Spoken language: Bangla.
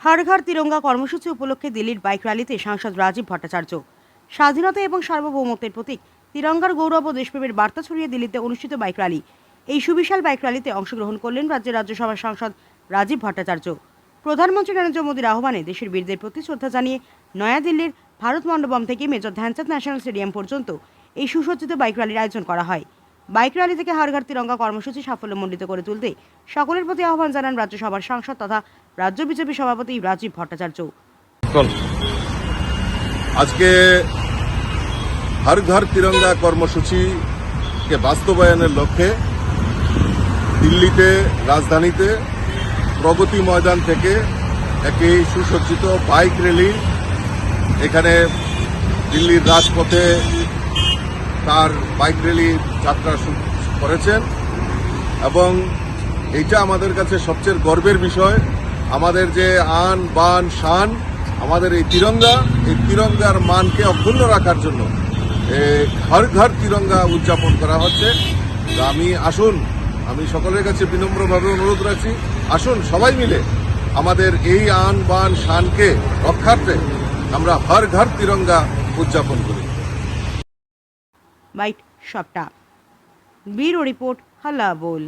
হর ঘর তিরঙ্গা কর্মসূচি উপলক্ষে দিল্লির বাইক র্যালিতে সাংসদ রাজীব ভট্টাচার্য। স্বাধীনতা এবং সার্বভৌমত্বের প্রতীক, তিরঙ্গার গৌরব ও দেশপ্রেমের বার্তা ছড়িয়ে দিল্লিতে অনুষ্ঠিত বাইক র্যালি। এই সুবিশাল বাইক র্যালিতে অংশগ্রহণ করলেন রাজ্যের রাজ্যসভার সাংসদ রাজীব ভট্টাচার্য। প্রধানমন্ত্রী নরেন্দ্র মোদীর আহ্বানে দেশের বীরদের প্রতি শ্রদ্ধা জানিয়ে নয়াদিল্লির ভারত মণ্ডপম থেকে মেজর ধ্যানচাঁদ ন্যাশনাল স্টেডিয়াম পর্যন্ত এই সুসজ্জিত বাইক র্যালির আয়োজন করা হয়। বাইক র্যালি থেকে হারঘাট তিরঙ্গা কর্মসূচি সাফল্যমণ্ডিত করে তুলতে সকলের প্রতি আহ্বান জানান রাজ্যসভার সাংসদ তথা রাজ্য বিজেপি সভাপতি রাজীব ভট্টাচার্য। আজকে হর ঘর তিরঙ্গা কর্মসূচিকে বাস্তবায়নের লক্ষ্যে দিল্লিতে, রাজধানীতে প্রগতি ময়দান থেকে একটি সুসজ্জিত বাইক র্যালি এখানে দিল্লির রাজপথে তার বাইক র্যালি যাত্রা করেছেন। এবং এইটা আমাদের কাছে সবচেয়ে গর্বের বিষয়। আমাদের যে আন, বান, শান, আমাদের এই তিরঙ্গা, এই তিরঙ্গার মানকে অক্ষুণ্ণ রাখার জন্য ঘর ঘর তিরঙ্গা উদযাপন করা হচ্ছে। আমি আসুন, আমি সকলের কাছে বিনম্রভাবে অনুরোধ রাখছি, আসুন সবাই মিলে আমাদের এই আন, বান, শানকে রক্ষার্থে আমরা হর ঘর তিরঙ্গা উদযাপন করি। বাইট সবটা। ব্যুরো রিপোর্ট হাল্লা বল